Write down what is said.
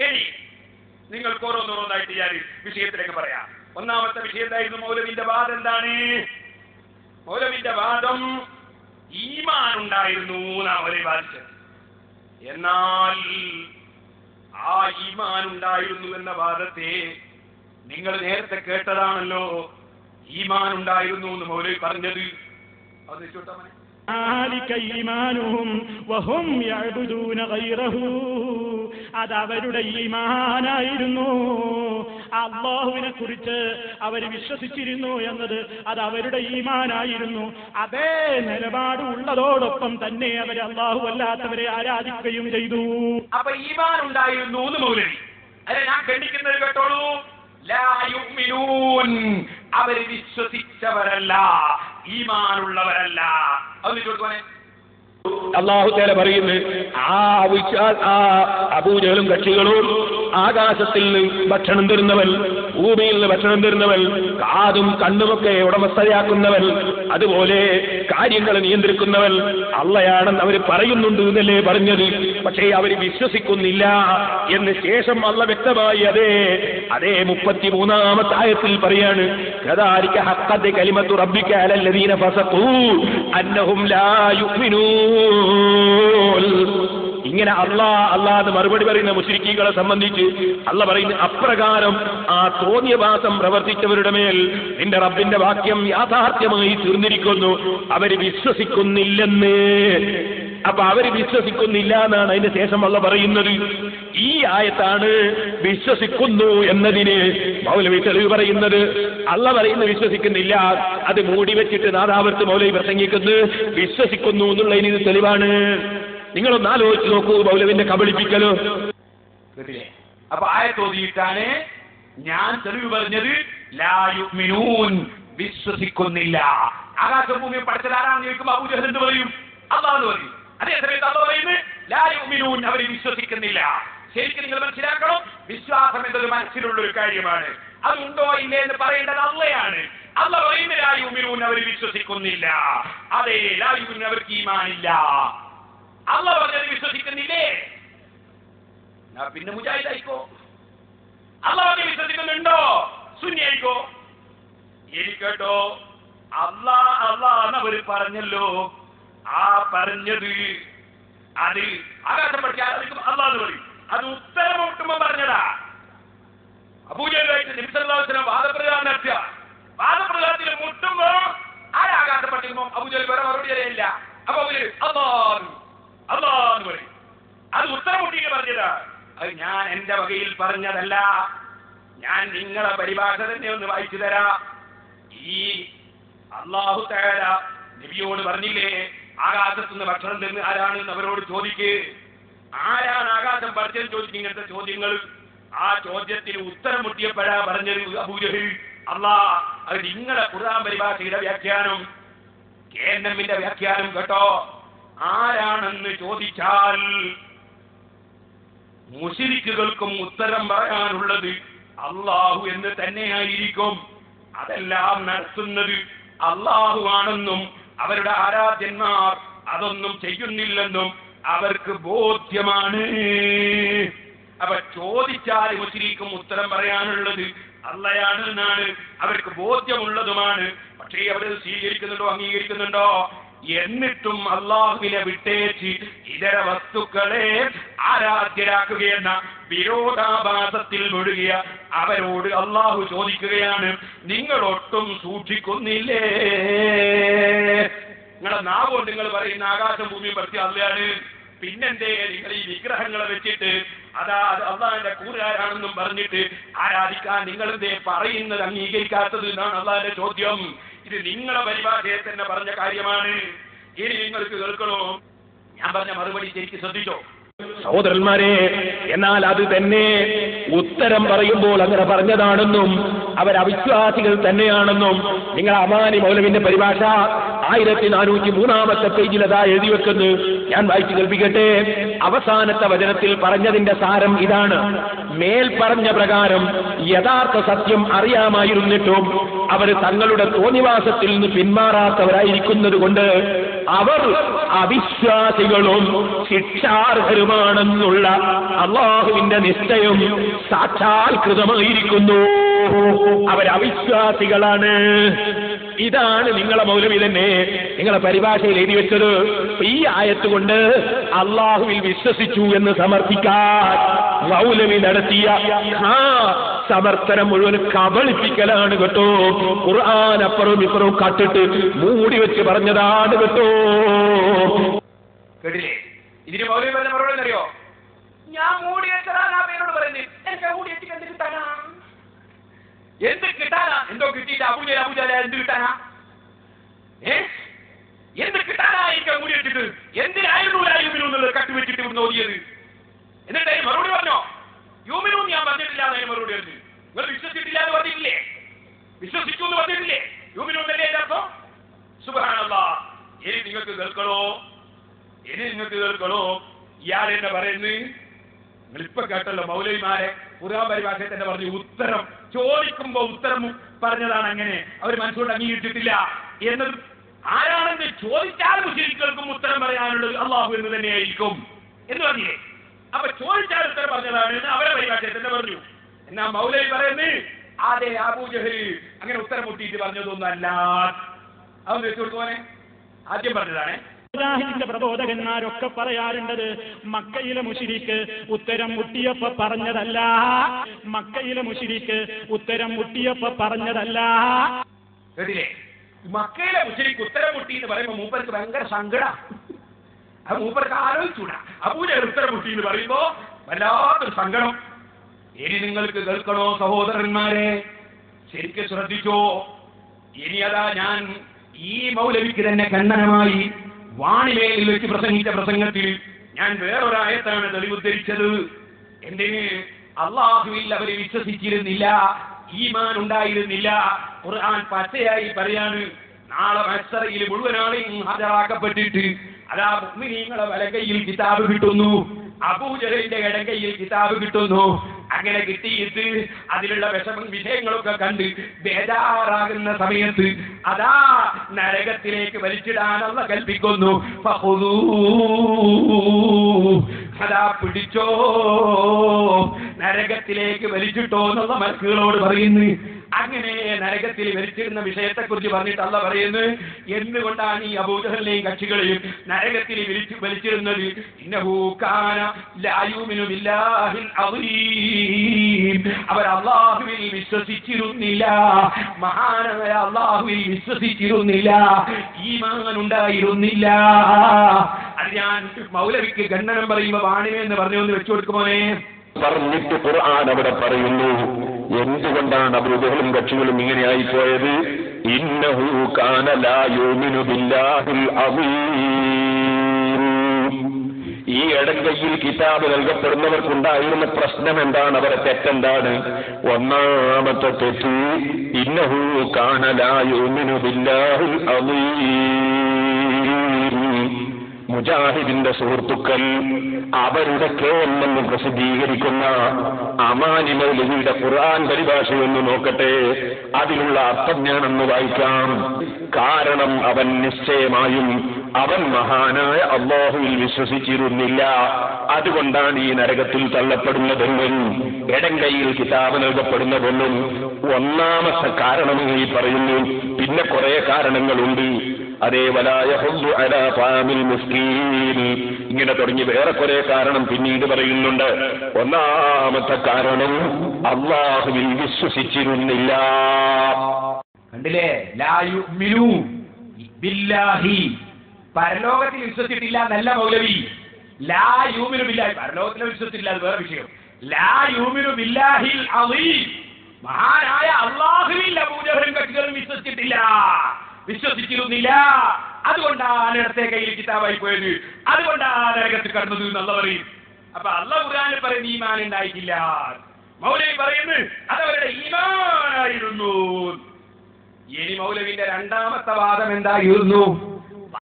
ഇനി നിങ്ങൾക്ക് ഓരോന്നോരോന്നായിട്ട് ഞാൻ വിഷയത്തിലേക്ക് പറയാം. ഒന്നാമത്തെ വിഷയം എന്തായിരുന്നു? മൗലവിന്റെ വാദം എന്താണ്? മൗലവിന്റെ വാദം ഈമാൻ ഉണ്ടായിരുന്നു അവരെ മൗലവി വാദിച്ചത്. എന്നാൽ ആ ഈമാൻ ഉണ്ടായിരുന്നു എന്ന വാദത്തെ നിങ്ങൾ നേരത്തെ കേട്ടതാണല്ലോ. ഈമാൻ ഉണ്ടായിരുന്നു എന്ന് മൗലവി പറഞ്ഞത്. അത് ചോട്ടമനെ അത് അവരുടെ ഈമാനായിരുന്നു. അള്ളാഹുവിനെ കുറിച്ച് അവർ വിശ്വസിച്ചിരുന്നു എന്നത് അത് അവരുടെ ഈമാനായിരുന്നു. അതേ നിലപാട് ഉള്ളതോടൊപ്പം തന്നെ അവർ അള്ളാഹു അല്ലാത്തവരെ ആരാധിക്കുകയും ചെയ്തു. അപ്പൊ ഈമാൻ ഉണ്ടായിരുന്നു മൗലവി. അല്ലെ ഞാൻ ഖണ്ഡിക്കുന്നത് കേട്ടോളൂ. അവർ വിശ്വസിച്ചവരല്ല ഈമാനുള്ളവരല്ല. അത് ചോദിക്കുവാനെ അള്ളാഹു തേല പറയുന്നു ആ അപൂജകളും കക്ഷികളും ആകാശത്തിൽ ഭക്ഷണം തരുന്നവൻ ഭൂമിയിൽ നിന്ന് ഭക്ഷണം തരുന്നവൻ കാതും കണ്ണുമൊക്കെ ഉടമസ്ഥയാക്കുന്നവൻ അതുപോലെ കാര്യങ്ങൾ നിയന്ത്രിക്കുന്നവൻ അള്ളയാണെന്ന് അവർ പറയുന്നുണ്ട് എന്നല്ലേ പറഞ്ഞത്. പക്ഷേ അവർ വിശ്വസിക്കുന്നില്ല എന്ന് ശേഷം അള്ള വ്യക്തമായി അതെ അതേ മുപ്പത്തി മൂന്നാമത്തെ ആയത്തിൽ പറയാണ് കലിമത്തു റബ്ബിക്ക അലല്ലദീന ഫസഖൂ അന്നഹും ലാ യുഅ്മിനൂൻ. ഇങ്ങനെ അള്ളാ അള്ളാന്ന് മറുപടി പറയുന്ന മുസ്ലിക്കുകളെ സംബന്ധിച്ച് അള്ള പറയുന്ന അപ്രകാരം ആ തോന്നിയവാസം പ്രവർത്തിച്ചവരുടെ മേൽ നിന്റെ റബ്ബിന്റെ വാക്യം യാഥാർത്ഥ്യമായി തീർന്നിരിക്കുന്നു. അവർ വിശ്വസിക്കുന്നില്ലെന്ന്. അപ്പൊ അവർ വിശ്വസിക്കുന്നില്ല എന്നാണ് അതിന്റെ ശേഷം അള്ള പറയുന്നത്. ഈ ആയത്താണ് വിശ്വസിക്കുന്നു എന്നതിന് മൗലവി തെളിവ് പറയുന്നത്. അള്ള പറയുന്ന വിശ്വസിക്കുന്നില്ല അത് മൂടി വെച്ചിട്ട് നാദാവർത്ത് മൗലവി പ്രസംഗിക്കുന്നു. വിശ്വസിക്കുന്നു എന്നുള്ളതിന് ഇത് തെളിവാണ്. നിങ്ങളൊന്ന് ആലോചിച്ച് നോക്കൂ മൗലവിന്റെ കബളിപ്പിക്കലോ. കേട്ടില്ലേ? അപ്പൊ ആയത്തോതിയിട്ടാണ് ഞാൻ തെളിവ് പറഞ്ഞത് ലായുമിനൂൻ വിശ്വസിക്കുന്നില്ല. ആകാശഭൂമി പഠിച്ചത് ആരാണെന്ന് ചോദിക്കുമ്പോൾ അബൂജഹൽ എന്ത് പറയും? അള്ളാഹ് പറയും. അതേ സമയത്ത് അള്ള പറയുന്നത് ലായുമിനൂൻ അവർ വിശ്വസിക്കുന്നില്ല. ശരിക്കും നിങ്ങൾ മനസ്സിലാക്കണം വിശ്വാസം എന്നത് മനസ്സിലുള്ള ഒരു കാര്യമാണ്. അതുണ്ടോ ഇല്ലേ എന്ന് പറയേണ്ടത് അള്ളയാണ്. അള്ള പറയുന്ന ലായുമിനൂൻ അവർ വിശ്വസിക്കുന്നില്ല. അതേ ലായുമിനൂൻ അവർക്ക് ഈമാനില്ല. അള്ള പറഞ്ഞത് വിശ്വസിക്കുന്നില്ലേ? എന്നാ പിന്നെ മുജാഹിദായിക്കോ അള്ളാഹെ വിശ്വസിക്കുന്നുണ്ടോ? സുന്നിയായിക്കോ എനിക്കേട്ടോ അള്ളാ അള്ളാ എന്നവർ പറഞ്ഞല്ലോ. ആ പറഞ്ഞത് അത് ആകാശം ആരാധിക്കും അള്ളാന്ന് പറയും. അത് ഉത്തരം കൂട്ടുമ്പോ പറഞ്ഞതാ. അബൂജലായിട്ട് നിമിഷത്തിന് വാദപ്രചാരണം നടത്തിയ. വാദപ്രചാരത്തിൽ മുട്ടുമ്പോ ആരാകാശം പഠിക്കുമ്പോ? അബൂജൽ വേറെ മറുപടി അറിയില്ല അപ്പൊ അവർ അള്ളാന്ന് പറയും. അത് ഉത്തരം മുട്ടിയിട്ട് പറഞ്ഞതാ. അത് ഞാൻ എന്റെ വകയിൽ പറഞ്ഞതല്ല. ഞാൻ നിങ്ങളെ പരിഭാഷ തന്നെ ഒന്ന് വായിച്ചു തരാ. ഈ അള്ളാഹു തേര നബിയോട് പറഞ്ഞില്ലേ ആകാശത്തുനിന്ന് ഭക്ഷണം തരുന്ന ആരാണ് അവരോട് ചോദിക്ക്. ആരാണ് ആകാശം പറഞ്ഞത് ചോദിക്കും ഇങ്ങനത്തെ ചോദ്യങ്ങൾ ആ ചോദ്യത്തിന് ഉത്തരം മുട്ടിയപ്പോഴാ പറഞ്ഞത് അബൂജഹൽ അള്ളാ അത് നിങ്ങളെ ഖുർആൻ പരിഭാഷയുടെ വ്യാഖ്യാനം. കെ എൻ എമ്മിന്റെ വ്യാഖ്യാനം കേട്ടോ. ആരാണെന്ന് ചോദിച്ചാൽ മുഷിരിക്കുകൾക്കും ഉത്തരം പറയാനുള്ളത് അള്ളാഹു എന്ന് തന്നെയായിരിക്കും. അതെല്ലാം നടത്തുന്നത് അള്ളാഹു ആണെന്നും അവരുടെ ആരാധ്യന്മാർ അതൊന്നും ചെയ്യുന്നില്ലെന്നും അവർക്ക് ബോധ്യമാണ്. അപ്പൊ ചോദിച്ചാൽ മുസ്ലിക്കും ഉത്തരം പറയാനുള്ളത് അല്ലയാണ് എന്നാണ് അവർക്ക് ബോധ്യമുള്ളതുമാണ്. പക്ഷേ അവരത് സ്വീകരിക്കുന്നുണ്ടോ അംഗീകരിക്കുന്നുണ്ടോ? എന്നിട്ടും അള്ളാഹുവിനെ വിട്ടേച്ച് ഇതര വസ്തുക്കളെ ആരാധ്യരാക്കുകയെന്ന വിരോധാഭാസത്തിൽ മുഴുകിയ അവരോട് അള്ളാഹു ചോദിക്കുകയാണ് നിങ്ങളൊട്ടും സൂക്ഷിക്കുന്നില്ലേ? നിങ്ങളെ നാവോ നിങ്ങൾ പറയുന്ന ആകാശം ഭൂമിയും പറ്റി അല്ലയാണ് പിന്നെന്തേ നിങ്ങൾ ഈ വിഗ്രഹങ്ങളെ വെച്ചിട്ട് അതാ അള്ളാഹിന്റെ കൂറുകാരാണെന്നും പറഞ്ഞിട്ട് ആരാധിക്കാൻ നിങ്ങളെന്തേ പറയുന്നത് അംഗീകരിക്കാത്തത് എന്നാണ് അള്ളാഹിന്റെ ചോദ്യം. ഇത് നിങ്ങളെ പരിഭാഷയെ തന്നെ പറഞ്ഞ കാര്യമാണ്. ഇനി നിങ്ങൾക്ക് കേൾക്കണോ? ഞാൻ പറഞ്ഞ മറുപടി ശരിക്ക് ശ്രദ്ധിച്ചോ? സഹോദരന്മാരെ എന്നാൽ അത് തന്നെ ഉത്തരം പറയുമ്പോൾ അങ്ങനെ പറഞ്ഞതാണെന്നും അവർ അവിശ്വാസികൾ തന്നെയാണെന്നും നിങ്ങൾ അമാനി മൗലവിന്റെ പരിഭാഷ ആയിരത്തി നാനൂറ്റി മൂന്നാമത്തെ പേജിൽ അതാ എഴുതി വെക്കുന്നു. ഞാൻ വായിച്ചു കേൾപ്പിക്കട്ടെ. അവസാനത്തെ വചനത്തിൽ പറഞ്ഞതിന്റെ സാരം ഇതാണ്. മേൽ പറഞ്ഞ പ്രകാരം യഥാർത്ഥ സത്യം അറിയാമായിരുന്നിട്ടും അവർ തങ്ങളുടെ തോന്നിവാസത്തിൽ നിന്ന് പിന്മാറാത്തവരായിരിക്കുന്നത് കൊണ്ട് അവർ അവിശ്വാസികളും ശിക്ഷാർഹരുമാണെന്നുള്ള അള്ളാഹുവിന്റെ നിശ്ചയം സാക്ഷാത്കൃതമായിരിക്കുന്നു. അവരവിശ്വാസികളാണ്. ഇതാണ് നിങ്ങളെ മൗലവി തന്നെ നിങ്ങളെ പരിഭാഷയിൽ എഴുതി വെച്ചത്. ഈ ആയത്തുകൊണ്ട് അള്ളാഹുവിൽ വിശ്വസിച്ചു എന്ന് സമർപ്പിക്കാൻ മൗലവി നടത്തിയ സമർത്ഥനം മുഴുവൻ കബളിപ്പിക്കലാണ് കേട്ടോ. ഖുർആൻ അപ്പുറവും ഇപ്പുറവും കട്ടിട്ട് മൂടി വെച്ച് പറഞ്ഞതാണ് കേട്ടോ. കേട്ടില്ലേ? ഇതിന് മൗലവി പറഞ്ഞ മറുപടി അറിയോ? ഞാൻ മൂടി വെച്ചതാണ് ആ പേരോട് പറയുന്നത്. എനിക്ക് ആ മൂടി വെച്ചിട്ട് എന്ത് കിട്ടാനാ? എന്ത് കിട്ടാനാ? എന്തോ കിട്ടിയിട്ട്? അബുജ അബുജ എന്ത് കിട്ടാനാ? ഏ? എന്ത് കിട്ടാനാ എനിക്ക് ആ മൂടി വെച്ചിട്ട് എന്തിനായിരുന്നു യൂമിനു എന്നുള്ളത് കട്ട് വെച്ചിട്ട് ഇവിടുന്ന് ഓടിയത് എന്നിട്ട് അതിന് മറുപടി പറഞ്ഞോ യൂമിനു എന്ന് ഞാൻ പറഞ്ഞിട്ടില്ല എന്നതിന് മറുപടി പറഞ്ഞു നിങ്ങൾ വിശ്വസിച്ചിട്ടില്ല എന്ന് പറഞ്ഞിട്ടില്ലേ വിശ്വസിച്ചു എന്ന് പറഞ്ഞിട്ടില്ലേ യൂമിനു എന്നല്ലേ അതിന്റെ അർത്ഥം സുബാനല്ലാ ഇനി നിങ്ങൾക്ക് കേൾക്കണോ ഇനി നിങ്ങൾക്ക് കേൾക്കണോ ഇയാൾ എന്നെ പറയുന്നത് നിങ്ങളിപ്പൊ കേട്ടല്ലോ മൗലവിമാരെ. ഖുർആൻ പരിഭാഷത്തിന്റെ പറഞ്ഞു ഉത്തരം ചോദിക്കുമ്പോ ഉത്തരം പറഞ്ഞതാണ് അങ്ങനെ. അവർ മനസ്സുകൊണ്ട് അംഗീകരിച്ചിട്ടില്ല. എന്നത് ആരാണെന്ന് ചോദിച്ചാൽ മുസ്ലിംകൾക്കും ഉത്തരം പറയാനുള്ളത് അള്ളാഹു എന്ന് തന്നെയായിരിക്കും. എന്ന് പറഞ്ഞില്ലേ? അപ്പൊ ചോദിച്ചാൽ ഉത്തരം പറഞ്ഞതാണ് എന്ന് അവരെ പരിഭാഷത്തിന്റെ പറഞ്ഞു. എന്നാ മൗലവി പറയുന്നത് അതെ അബൂജഹൽ അങ്ങനെ ഉത്തരം മുട്ടിയിട്ട് പറഞ്ഞതൊന്നല്ല അവൻ വെച്ചു കൊടുക്കുവാനെ ആദ്യം പറഞ്ഞതാണ് മുജാഹിദിന്റെ പ്രബോധകന്മാരൊക്കെ പറയാറുണ്ടത് മക്കയിലെ മുഷിരിക്ക് ഉത്തരം മുട്ടിയപ്പ പറഞ്ഞതല്ല. മക്കയിലെ മുഷിരിക്ക് ഉത്തരം മുട്ടിയപ്പ പറഞ്ഞതല്ല. കേട്ടില്ലേ? മക്കയിലെ മുഷിരിക്ക് ഉത്തരം മുട്ടി എന്ന് പറയുമ്പോ മൂപ്പർക്ക് ഭയങ്കര സങ്കട. അത് മൂപ്പർക്ക് ആലോചിച്ചൂടാ. അപൂജ ഉത്തരം മുട്ടി എന്ന് പറയുമ്പോ വല്ലാത്തൊരു സങ്കടം. ഇനി നിങ്ങൾക്ക് കേൾക്കണോ സഹോദരന്മാരെ? ശരിക്കും ശ്രദ്ധിച്ചോ? ഇനി അതാ ഞാൻ ഈ മൗലവിക്ക് തന്നെ ഖണ്ഡനമായി വാണിമേലിൽ വെച്ച് പ്രസംഗിച്ച പ്രസംഗത്തിൽ ഞാൻ വേറൊരായത്താണ് തെളിവുദ്ധരിച്ചത്. എന്തിന് അള്ളാഹുവിൽ അവർ വിശ്വസിച്ചിരുന്നില്ല ഈമാൻ ഉണ്ടായിരുന്നില്ല. ഖുർആൻ പച്ചയായി പറയാണ് നാളെ മത്സരയിൽ മുഴുവൻ ആളെയും ഹാജരാക്കപ്പെട്ടിട്ട് അതാ നിങ്ങളെ വലകയിൽ കിതാബ് കിട്ടുന്നു അബൂജഹലിന്റെ ഇടകയിൽ കിതാബ് കിട്ടുന്നു. അങ്ങനെ കിട്ടിയിട്ട് അതിലുള്ള വിഷമം വിഷയങ്ങളൊക്കെ കണ്ട് ബേജാറാകുന്ന സമയത്ത് അതാ നരകത്തിലേക്ക് വലിച്ചിടാനുള്ള കൽപ്പിക്കുന്നു. അതാ പിടിച്ചോ. നരകത്തിലേക്ക് വലിച്ചിട്ടോ എന്നുള്ള മലക്കുകളോട് പറയുന്നു. അങ്ങനെ നരകത്തിൽ മരിച്ചിരുന്ന വിഷയത്തെ കുറിച്ച് പറഞ്ഞിട്ട് അല്ല പറയുന്നു എന്തുകൊണ്ടാണ് ഈ അബൂജഹലിനെയും കക്ഷികളെയും നരകത്തിൽ വിളിച്ചു വലിച്ചിരുന്നത്. അവർ അള്ളാഹുവിൽ വിശ്വസിച്ചിരുന്നില്ല. മഹാനായ അള്ളാഹുവിൽ വിശ്വസിച്ചിരുന്നില്ല. ഈമാൻ ഉണ്ടായിരുന്നില്ല അത് ഞാൻ മൗലവിക്ക് ഖണ്ഡനം പറയുമ്പോ വാണിമെന്ന് പറഞ്ഞു ഒന്ന് വെച്ചു കൊടുക്കുമോനെ പറഞ്ഞിട്ട് ഖുർആൻ അവിടെ പറയുന്നു. എന്തുകൊണ്ടാണ് അബൂജഹലും കക്ഷികളും ഇങ്ങനെയായി പോയത് ഇന്നഹു ബില്ലാഹിൽ. ഈ ഇടങ്കയിൽ കിതാബ് നൽകപ്പെടുന്നവർക്കുണ്ടായിരുന്ന പ്രശ്നം എന്താണ് അവരെ തെറ്റെന്താണ് ഒന്നാമത്തെ തെറ്റ് ഇന്നഹു കാന ലാ യൂമിനു ബില്ലാഹിൽ അളീം. മുജാഹിദിന്റെ സുഹൃത്തുക്കൾ അവരുടെ കേന്ദ്രം പ്രസിദ്ധീകരിക്കുന്ന അമാനി മൗലവിയുടെ ഖുർആൻ പരിഭാഷയൊന്ന് നോക്കട്ടെ. അതിലുള്ള അർത്ഥം ഞാനൊന്ന് വായിക്കാം. കാരണം അവൻ നിശ്ചയമായും അവൻ മഹാനായ അള്ളാഹുവിൽ വിശ്വസിച്ചിരുന്നില്ല. അതുകൊണ്ടാണ് ഈ നരകത്തിൽ തള്ളപ്പെടുന്നതെന്നും എടങ്കയിൽ കിതാബ് നൽകപ്പെടുന്നതെന്നും ഒന്നാമത്തെ കാരണമായി പറയുന്നു. പിന്നെ കുറെ കാരണങ്ങളുണ്ട്. അതേ ഇങ്ങനെ തുടങ്ങി വേറെ കുറെ കാരണം പിന്നീട് പറയുന്നുണ്ട്. ഒന്നാമത്തെ കാരണം അള്ളാഹുവിൽ വിശ്വസിച്ചിരുന്നില്ല. കണ്ടില്ലേ? ബില്ലാഹി. പരലോകത്തിൽ വിശ്വസിച്ചിട്ടില്ല നല്ല മൗലവി. ലാ യൂമിനു ബില്ലാഹി. പരലോകത്തിൽ വിശ്വസിച്ചിട്ടില്ല അത് വേറെ വിഷയം. ലാ യൂമിനു ബില്ലാഹിൽ മഹാനായ അള്ളാഹുവിൽ അബൂജഹലും കക്ഷികളും വിശ്വസിച്ചിട്ടില്ല. വിശ്വസിച്ചിരുന്നില്ല. അതുകൊണ്ടാണ് ഇടത്തെ കയ്യിൽ കിതാബായി പോയത്. അതുകൊണ്ടാണ് നരകത്ത് കടന്നത് എന്നുള്ള പറയും. അപ്പൊ അള്ള ഖുർആനിൽ പറയുന്ന ഈമാൻ ഉണ്ടായിട്ടില്ല. മൗലവി പറയുന്നു അതവരുടെ ഈമാനായിരുന്നു. ഇനി മൗലവിന്റെ രണ്ടാമത്തെ വാദം എന്തായിരുന്നു?